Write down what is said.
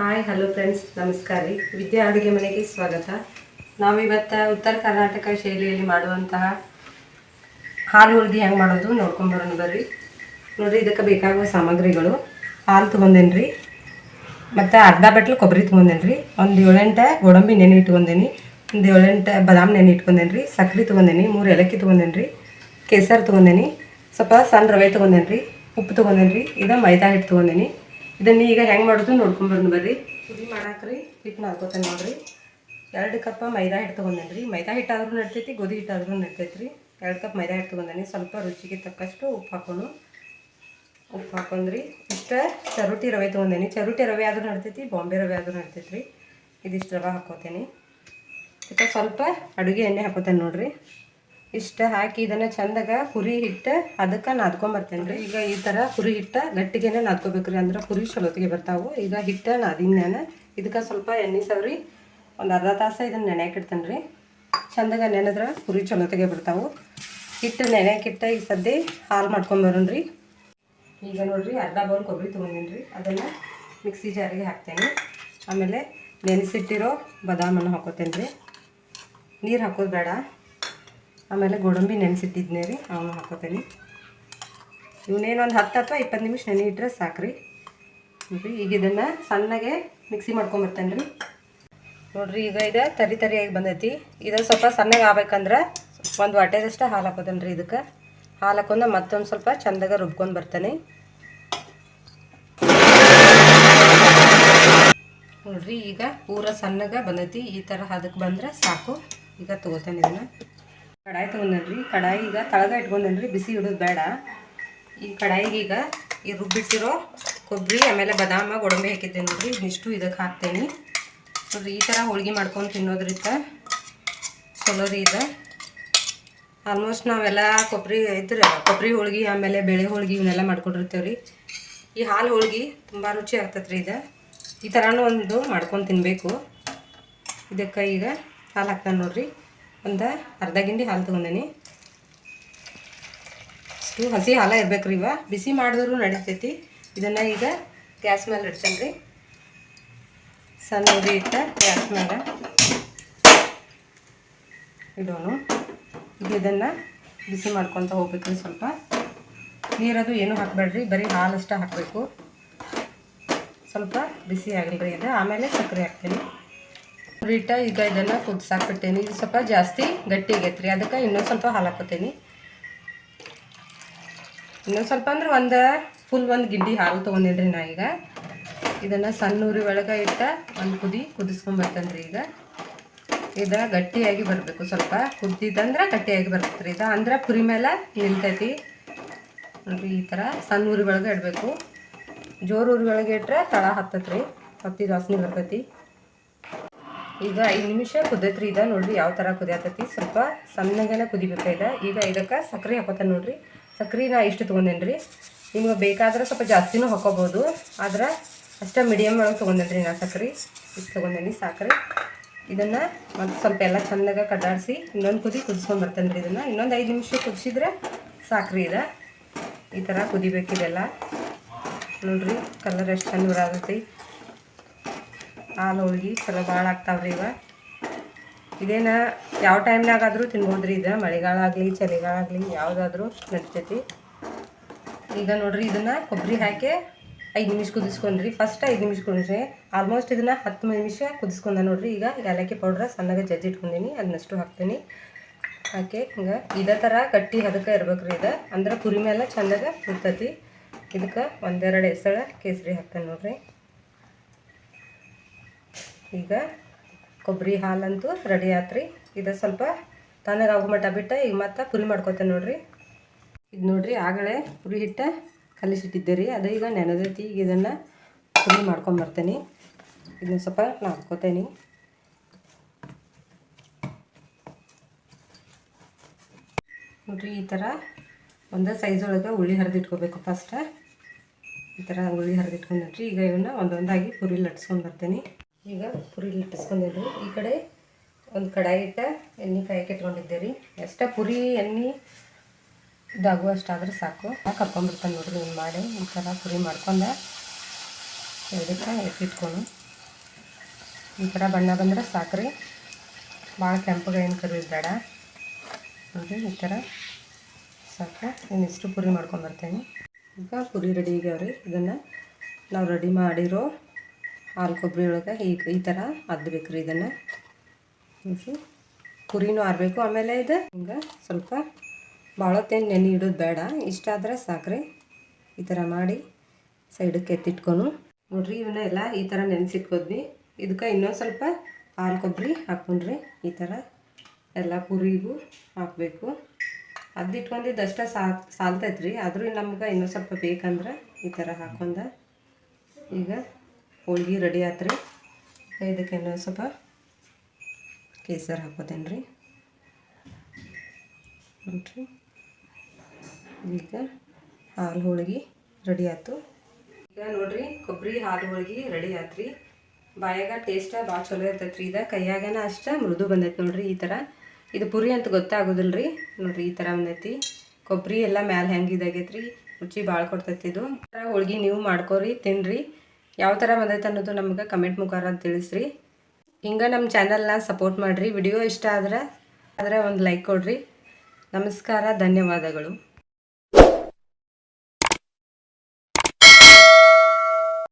Hi hello friends ನಮಸ್ಕಾರ ರೀ ವಿದ್ಯಾ ಅಡುಗೆ ಮನೆಗೆ ಸ್ವಾಗತ. ನಾವಿವತ್ತು ಉತ್ತರ ಕರ್ನಾಟಕ ಶೈಲಿಯಲ್ಲಿ ಮಾಡುವಂತಹ ಹಾಲು ಹುರಿದಿ ಹೆಂಗೆ ಮಾಡೋದು ನೋಡ್ಕೊಂಬರೋಣ ಬರ್ರಿ. ನೋಡ್ರಿ, ಇದಕ್ಕೆ ಬೇಕಾಗುವ ಸಾಮಗ್ರಿಗಳು. ಹಾಲು ತೊಗೊಂಡೇನಿ ರೀ ಮತ್ತು ಅರ್ಧ ಬಟ್ಲು ಕೊಬ್ಬರಿ ತೊಗೊಂಡೇನಿ ರೀ ಒಂದು ಏಳೆಂಟು ಗೋಡಂಬಿ ನೆನೆ ಇಟ್ಕೊಂಡೇನಿ. ಒಂದು ಏಳೆಂಟು ಬಾದಾಮ್ ನೆನೆ ಇಟ್ಕೊಂಡೇನಿ ರೀ ಸಕ್ರೆ ತೊಗೊಂಡೇನಿ. ಮೂರು ಏಲಕ್ಕಿ ತೊಗೊಂಡೇನಿ ರೀ ಕೇಸರ್ ತೊಗೊಂಡೇನಿ. ಸ್ವಲ್ಪ ಸಣ್ಣ ರವೆ ತೊಗೊಂಡೇನಿ ರೀ ಉಪ್ಪು ತೊಗೊಂಡೇನಿ ರೀ ಇದು ಮೈದಾ ಹಿಟ್ಟು ತೊಗೊಂಡೇನಿ. ಇದನ್ನ ಈಗ ಹೆಂಗೆ ಮಾಡೋದು ನೋಡ್ಕೊಂಡ್ಬರ್ನು ಬರ್ರಿ. ಪುಡಿ ಮಾಡಾಕ್ರಿ ಹಿಟ್ಟು ಮಾಡ್ಕೋತೇನೆ ನೋಡ್ರಿ. ಎರಡು ಕಪ್ ಮೈದಾ ಹಿಟ್ಟು ತೊಗೊಂಡೇನಿ ರೀ ಮೈದಾ ಹಿಟ್ಟಾದ್ರೂ ನಡ್ತೈತಿ, ಗೋಧಿ ಹಿಟ್ಟಾದ್ರೂ ನಡ್ತೈತಿ ರೀ ಎರಡು ಕಪ್ ಮೈದಾ ಹಿಟ್ಟು ತೊಗೊಂಡೇನಿ. ಸ್ವಲ್ಪ ರುಚಿಗೆ ತಕ್ಕಷ್ಟು ಉಪ್ಪು ಹಾಕೊಂಡು ಉಪ್ಪು ಹಾಕೊಂಡ್ರಿ. ಇಷ್ಟ ಚರುಟಿ ರವೆ ತೊಗೊಂಡೇನಿ. ಚರುಟಿ ರವೆ ಆದ್ರೂ ನಡ್ತೈತಿ, ಬಾಂಬೆ ರವೆ ಆದ್ರೂ ನಡ್ತೈತಿ ರೀ ಇದಿಷ್ಟು ರವೆ ಹಾಕೋತೇನೆ. ಮತ್ತು ಸ್ವಲ್ಪ ಅಡುಗೆ ಎಣ್ಣೆ ಹಾಕೋತೇನೆ ನೋಡ್ರಿ. ಇಷ್ಟ ಹಾಕಿ ಇದನ್ನು ಚಂದಾಗ ಹುರಿ ಹಿಟ್ಟು ಅದಕ್ಕೆ ನಾದ್ಕೊಂಬರ್ತೇನೆ ರೀ. ಈಗ ಈ ಥರ ಹುರಿ ಹಿಟ್ಟು ಗಟ್ಟಿಗೆನೆ ನಾದ್ಕೋಬೇಕು ರೀ ಅಂದ್ರೆ ಹುರಿ ಚಲೋತಿಗೆ ಬರ್ತಾವು. ಈಗ ಹಿಟ್ಟು ನಾದಿನ ನಾನು ಇದಕ್ಕೆ ಸ್ವಲ್ಪ ಎಣ್ಣೆ ಸವ್ರಿ ಒಂದು ಅರ್ಧ ತಾಸು ಇದನ್ನು ನೆನೆಯಕ್ಕೆ ಇಡ್ತೇನೆ ರೀ. ಚಂದಾಗ ನೆನೆದ್ರೆ ಹುರಿ ಚಲೋತಿಗೆ ಬರ್ತಾವು. ಹಿಟ್ಟು ನೆನೆಯಕ್ಕಿಟ್ಟ ಈಗ ಸದ್ಯ ಹಾಲು ಮಾಡ್ಕೊಂಬರೋಣ ರೀ. ಈಗ ನೋಡಿರಿ ಅರ್ಧ ಬೌಲ್ ಕೊಬ್ಬರಿ ತೊಗೊಂಡಿನಿ ರೀ. ಅದನ್ನು ಮಿಕ್ಸಿ ಜಾರಿಗೆ ಹಾಕ್ತೇನೆ. ಆಮೇಲೆ ನೆನೆಸಿಟ್ಟಿರೋ ಬದಾಮನ್ನು ಹಾಕೋತೇನೆ ರೀ. ನೀರು ಹಾಕೋದು ಬೇಡ. ಆಮೇಲೆ ಗೋಡಂಬಿ ನೆನೆಸಿಟ್ಟಿದ್ನೇ ರೀ, ಅವನು ಹಾಕೋತೇನೆ. ಇವನೇನು ಒಂದು ಹತ್ತು ಅಥವಾ ಇಪ್ಪತ್ತು ನಿಮಿಷ ನೆನೆ ಇಟ್ಟರೆ ಸಾಕು ರೀ ನೋಡಿರಿ, ಈಗ ಇದನ್ನು ಸಣ್ಣಗೆ ಮಿಕ್ಸಿ ಮಾಡ್ಕೊಂಬರ್ತೇನೆ ರೀ. ನೋಡಿರಿ, ಈಗ ಇದು ತರಿ ತರಿಯಾಗಿ ಬಂದೈತಿ. ಇದನ್ನು ಸ್ವಲ್ಪ ಸಣ್ಣಗೆ ಆಗ್ಬೇಕಂದ್ರೆ ಒಂದು ವಾಟೆದಷ್ಟು ಹಾಲು ಹಾಕೋತೇನೆ ರೀ ಇದಕ್ಕೆ. ಹಾಲು ಹಾಕೊಂಡ ಮತ್ತೊಂದು ಸ್ವಲ್ಪ ಚಂದಾಗ ರುಬ್ಕೊಂಡು ಬರ್ತೇನೆ. ನೋಡಿರಿ, ಈಗ ಪೂರ ಸಣ್ಣಗೆ ಬಂದೈತಿ. ಈ ಥರ ಅದಕ್ಕೆ ಬಂದ್ರೆ ಸಾಕು. ಈಗ ತೊಗೋತೇನೆ ಇದನ್ನು. ಕಡಾಯಿ ತೊಗೊಂಡೇನ್ರಿ. ಕಡಾಯಿ ಈಗ ತಳಗ ಇಟ್ಕೊಂಡೇನ್ರಿ, ಬಿಸಿ ಇಡೋದು ಬೇಡ. ಈ ಕಡಾಯಿಗೆ ಈಗ ಈ ರುಬ್ಬಿಟ್ಟಿರೋ ಕೊಬ್ಬರಿ, ಆಮೇಲೆ ಬದಾಮ, ಗೋಡಂಬಿ ಹಾಕಿದ್ದೆ ನೋಡ್ರಿ. ಇದಿಷ್ಟು ಇದಕ್ಕೆ ಹಾಕ್ತೇನೆ. ನೋಡ್ರಿ, ಈ ಥರ ಹೋಳ್ಗೆ ಮಾಡ್ಕೊಂಡು ತಿನ್ನೋದ್ರಿಂದ ಚಲೋ ರೀ ಇದು. ಆಲ್ಮೋಸ್ಟ್ ನಾವೆಲ್ಲ ಕೊಬ್ಬರಿ ಇದ್ರೆ, ಕೊಬ್ಬರಿ ಹೋಳ್ಗೆ, ಆಮೇಲೆ ಬೇಳೆ ಹೋಳ್ಗೆ ಇವನ್ನೆಲ್ಲ ಮಾಡ್ಕೊಂಡಿರ್ತೇವೆ ರೀ ಈ ಹಾಲು ಹೋಳ್ಗೆ ತುಂಬ ರುಚಿ ಆಗ್ತದೆ ರೀ ಇದು. ಈ ಥರನೂ ಒಂದು ಮಾಡ್ಕೊಂಡು ತಿನ್ನಬೇಕು ಇದಕ್ಕೆ ಈಗ ಹಾಲು ಹಾಕ್ತಾನೆ ನೋಡ್ರಿ. ಒಂದು ಅರ್ಧ ಗಿಂಡಿ ಹಾಲು ತೊಗೊಂಡೇನಿ. ಇಷ್ಟು ಹಸಿ ಹಾಲು ಇರ್ಬೇಕು ರೀ ಇವ. ಬಿಸಿ ಮಾಡಿದ್ರು ನಡೀತೈತಿ. ಇದನ್ನು ಈಗ ಗ್ಯಾಸ್ ಮೇಲೆ ಇಡ್ತೇನೆ ರೀ ಸಣ್ಣ ಉರಿ ಇಟ್ಟ ಗ್ಯಾಸ್ ಮೇಲೆ ಇಡೋನು. ಈಗ ಇದನ್ನು ಬಿಸಿ ಮಾಡ್ಕೊತ ಹೋಗ್ಬೇಕ್ರಿ ಸ್ವಲ್ಪ. ನೀರದು ಏನೂ ಹಾಕಬೇಡ್ರಿ. ಬರೀ ಹಾಲು ಅಷ್ಟೇ ಹಾಕಬೇಕು. ಸ್ವಲ್ಪ ಬಿಸಿ ಆಗಿಲ್ರಿ ಇದು ಆಮೇಲೆ ಸಕ್ಕರೆ ಹಾಕ್ತೀನಿ. ಇಟ್ಟ ಈಗ ಇದನ್ನು ಕುದಿಸಾಕ್ಬಿಡ್ತೀನಿ ಇದು ಸ್ವಲ್ಪ ಜಾಸ್ತಿ ಗಟ್ಟಿ ಆಗೈತೆ ರೀ. ಅದಕ್ಕೆ ಇನ್ನೊಂದು ಸ್ವಲ್ಪ ಹಾಲು ಹಾಕೋತೀನಿ ಇನ್ನೊಂದು ಸ್ವಲ್ಪ ಅಂದ್ರೆ ಒಂದು ಫುಲ್ ಒಂದು ಗಿಡ್ಡಿ ಹಾಲು ತೊಗೊಂಡಿನಿ ನಾ ಈಗ. ಇದನ್ನು ಸಣ್ಣ ಉರಿ ಒಳಗೆ ಇಟ್ಟ ಒಂದು ಕುದಿ ಕುದಿಸ್ಕೊಂಬರ್ತೇನೆ ರೀ ಈಗ. ಇದ ಗಟ್ಟಿಯಾಗಿ ಬರಬೇಕು ಸ್ವಲ್ಪ. ಕುದ್ದಿದ್ದಂದ್ರೆ ಗಟ್ಟಿಯಾಗಿ ಬರ್ತೈತೆ ರೀ. ಇದು ಅಂದ್ರೆ ಪುರಿ ಮೇಲೆ ನಿಲ್ತೈತಿ. ನೋಡಿರಿ ಈ ಥರ ಸಣ್ಣ ಉರಿ ಒಳಗೆ ಇಡಬೇಕು. ಜೋರು ಉರಿ ಒಳಗೆ ಇಟ್ರೆ ತಳ ಹತ್ತತ್ರಿ. ಹತ್ತಿ ದಾಸಿನಿ ಬರ್ತೈತಿ. ಈಗ ಐದು ನಿಮಿಷ ಕುದೈತ್ರಿ. ಇದೆ ನೋಡ್ರಿ ಯಾವ ಥರ ಕುದಿಯತೈತಿ. ಸ್ವಲ್ಪ ಸಣ್ಣಗೆನೆ ಕುದಿಬೇಕಾಯ್ದ ಈಗ ಇದಕ್ಕೆ ಸಕ್ಕರೆ ಹಾಕೋತ ನೋಡ್ರಿ. ಸಕ್ರೆ ನಾ ಇಷ್ಟು ತೊಗೊಂಡೇನಿ ರೀ ನಿಮ್ಗೆ ಬೇಕಾದ್ರೆ ಸ್ವಲ್ಪ ಜಾಸ್ತಿನೂ ಹಾಕೋಬೋದು. ಆದ್ರೆ ಅಷ್ಟೇ ಮೀಡಿಯಮ್ ಒಳಗೆ ತೊಗೊಂಡೇನಿ ರೀ ನಾ ಸಕ್ಕರೆ ಇಷ್ಟು ತೊಗೊಂಡೇನಿ ಸಕ್ಕರೆ ಇದನ್ನು ಮತ್ತು ಸ್ವಲ್ಪ ಎಲ್ಲ ಚೆಂದಾಗ ಕಡ್ಡಾಡಿಸಿ ಇನ್ನೊಂದು ಕುದಿ ಕುದಿಸ್ಕೊಂಡು ಬರ್ತೇನೆ ರೀ ಇದನ್ನು. ಇನ್ನೊಂದು ಐದು ನಿಮಿಷ ಕುದಿಸಿದ್ರೆ ಸಾಕ್ರಿ ಇದೆ. ಈ ಥರ ಕುದಿಬೇಕಿದೆಲ್ಲ ನೋಡ್ರಿ ಕಲರ್ ಎಷ್ಟು ಚೆಂದ ಬರಾತೈತಿ ಹಾಲು ಹೋಳ್ಗೆ ಚಲೋ ಭಾಳ ಆಗ್ತಾವ್ರಿ ಇವ. ಇದೇನು ಯಾವ ಟೈಮ್ನಾಗಾದರೂ ತಿನ್ಬೋದ್ರಿ ಇದು ಮಳೆಗಾಲ ಆಗಲಿ ಚಳಿಗಾಲ ಆಗಲಿ ಯಾವುದಾದ್ರೂ ನಡಿತೈತಿ. ಈಗ ನೋಡ್ರಿ ಇದನ್ನು ಕೊಬ್ಬರಿ ಹಾಕಿ ಐದು ನಿಮಿಷ ಕುದಿಸ್ಕೊಂಡ್ರಿ. ಫಸ್ಟ್ ಐದು ನಿಮಿಷ ಕುದಿಸಿ ಆಲ್ಮೋಸ್ಟ್ ಇದನ್ನು ಹತ್ತು ನಿಮಿಷ ಕುದಿಸ್ಕೊಂಡ ನೋಡ್ರಿ. ಈಗ ಏಲಕ್ಕಿ ಪೌಡ್ರ ಸಣ್ಣಗೆ ಜಜ್ಜಿ ಇಟ್ಕೊಂಡಿನಿ, ಅದನ್ನಷ್ಟು ಹಾಕ್ತೀನಿ. ಹಾಕಿ ಹಿಂಗೆ ಇದೇ ಥರ ಗಟ್ಟಿ ಅದಕ್ಕೆ ಇರ್ಬೇಕ್ರಿ ಇದು. ಅಂದ್ರೆ ಕುರಿ ಮೇಲೆ ಚಂದಾಗ ಕುರ್ತೈತಿ ಇದಕ್ಕೆ ಒಂದೆರಡು ಎಸಳ ಕೇಸರಿ ಹಾಕ್ತೇನೆ ನೋಡ್ರಿ. ಈಗ ಕೊಬ್ಬರಿ ಹಾಲಂತೂ ರೆಡಿ ಆತ್ರಿ. ಇದು ಸ್ವಲ್ಪ ತಾನಾಗ ಮಟ್ಟ ಬಿಟ್ಟು ಈಗ ಮತ್ತೆ ಪುರಿ ಮಾಡ್ಕೊತೇನೆ ನೋಡ್ರಿ. ಇದು ನೋಡ್ರಿ ಆಗಲೇ ಪುರಿ ಹಿಟ್ಟು ಕಲಿಸಿಟ್ಟಿದ್ದೆ ರೀ ಅದು ಈಗ ನೆನೆದೈತಿ. ಈಗ ಇದನ್ನು ಪುರಿ ಮಾಡ್ಕೊಂಬರ್ತೇನೆ ಇದನ್ನ ಸ್ವಲ್ಪ ನಾದ್ಕೋತೇನೆ. ನೋಡ್ರಿ ಈ ಥರ ಒಂದು ಸೈಜ್ ಒಳಗೆ ಉಳ್ಳಿ ಹರಿದಿಟ್ಕೋಬೇಕು ಫಸ್ಟ್ ಈ ಥರ ಉಳ್ಳಿ ಹರಿದಿಟ್ಕೊಂಡ್ರಿ ಈಗ ಇವನ್ನ ಒಂದೊಂದಾಗಿ ಪುರಿ ಲಟ್ಸ್ಕೊಂಡು ಬರ್ತೇನೆ. ಈಗ ಪುರಿ ಲಟ್ಟಿಸ್ಕೊಂಡಿದ್ದು ಈ ಕಡೆ ಒಂದು ಕಡಾಯಿ ಇಟ್ಟ ಎಣ್ಣೆ ಕಾಯಕ್ಕೆ ಇಟ್ಕೊಂಡಿದ್ದೆ ರೀ ಎಷ್ಟ ಪುರಿ, ಎಣ್ಣೆ ಇದಾಗುವಷ್ಟಾದ್ರೆ ಸಾಕು. ಕರ್ಕೊಂಡ್ಬಿಡ್ತಾನೆ ನೋಡ್ರಿ ಹಿಂಗೆ ಮಾಡಿ. ಈ ಥರ ಪುರಿ ಮಾಡ್ಕೊಂಡು ಎರಡಕ್ಕೆ ಎತ್ತಿಟ್ಕೊಂಡು ಈ ಥರ ಬಣ್ಣ ಬಂದ್ರೆ ಸಾಕ್ರಿ. ಭಾಳ ಕೆಂಪಗೆ ಏನು ಕರಿ ಬೇಡ. ನೋಡಿರಿ ಈ ಥರ ಸಾಕು. ಇನ್ನಿಷ್ಟು ಪುರಿ ಮಾಡ್ಕೊಂಬರ್ತೇನೆ ಈಗ ಪುರಿ ರೆಡಿ ಆಗ್ಯಾವ್ರಿ ಇದನ್ನು ನಾವು ರೆಡಿ ಮಾಡಿರೋ ಹಾಲು ಕೊಬ್ಬರಿ ಒಳಗೆ ಈಗ ಈ ಥರ ಅದ್ಬೇಕು ರೀ ಇದನ್ನು ಕುರಿನೂ ಆರಬೇಕು ಆಮೇಲೆ ಇದು ಹಿಂಗೆ ಸ್ವಲ್ಪ ಭಾಳ ಹೊತ್ತೇನು ನೆನೆ ಇಡೋದು ಬೇಡ. ಇಷ್ಟ ಆದರೆ ಸಾಕ್ರಿ. ಈ ಥರ ಮಾಡಿ ಸೈಡಕ್ಕೆ ಎತ್ತಿಟ್ಕೊನು. ನೋಡ್ರಿ, ಇವನ್ನ ಎಲ್ಲ ಈ ಥರ ನೆನೆಸಿಟ್ಕೋದ್ವಿ. ಇದಕ್ಕೆ ಇನ್ನೊಂದು ಸ್ವಲ್ಪ ಹಾಲು ಕೊಬ್ಬರಿ ಹಾಕ್ಕೊಂಡ್ರಿ. ಈ ಥರ ಎಲ್ಲ ಪುರಿಗೂ ಹಾಕಬೇಕು. ಅದು ಸಾಕ್ ಸಾಲ್ತೈತೆ ರೀ ಆದರೂ ನಮ್ಗೆ ಇನ್ನೂ ಸ್ವಲ್ಪ ಬೇಕಂದ್ರೆ ಈ ಥರ ಹಾಕೊಂಡ ಈಗ ಹೋಳ್ಗೆ ರೆಡಿ ಆತ್ರಿ. ಇದಕ್ಕೆ ಇನ್ನೊಂದು ಸ್ವಲ್ಪ ಕೇಸರಿ ಹಾಕೋತೇನೆ ರೀ ನೋಡ್ರಿ. ಈಗ ಹಾಲು ಹೋಳ್ಗೆ ರೆಡಿ ಆಯ್ತು. ಈಗ ನೋಡ್ರಿ, ಕೊಬ್ಬರಿ, ಹಾಲು ಹೋಳ್ಗೆ ರೆಡಿ ಆತ್ರಿ. ಬಾಯಾಗ ಟೇಸ್ಟ ಭಾಳ ಚಲೋ ಇರ್ತೈತ್ರಿ ಇದು. ಕೈಯಾಗನ ಅಷ್ಟೇ ಮೃದು ಬಂದೈತೆ ನೋಡ್ರಿ ಈ ಥರ ಇದು ಪುರಿ ಅಂತ ಗೊತ್ತಾಗೋದಿಲ್ಲ ರೀ ನೋಡ್ರಿ ಈ ಥರ ಬಂದೈತಿ. ಕೊಬ್ಬರಿ ಎಲ್ಲ ಮ್ಯಾಲೆ ಹೆಂಗೆ ಇದಾಗೈತ್ರಿ. ರುಚಿ ಭಾಳ ಕೊಡ್ತೈತಿ ಇದು. ಹೋಳ್ಗೆ ನೀವು ಮಾಡ್ಕೊರಿ ತಿನ್ನಿರಿ ಯಾವ ಥರ ಬಂದೈತೆ ಅನ್ನೋದು ನಮ್ಗೆ ಕಮೆಂಟ್ ಮುಖಾರ ತಿಳಿಸ್ರಿ. ಹಿಂಗೆ ನಮ್ಮ ಚಾನಲ್ನ ಸಪೋರ್ಟ್ ಮಾಡಿರಿ. ವಿಡಿಯೋ ಇಷ್ಟ ಆದ್ರೆ ಆದರೆ ಒಂದು ಲೈಕ್ ಕೊಡ್ರಿ. ನಮಸ್ಕಾರ, ಧನ್ಯವಾದಗಳು.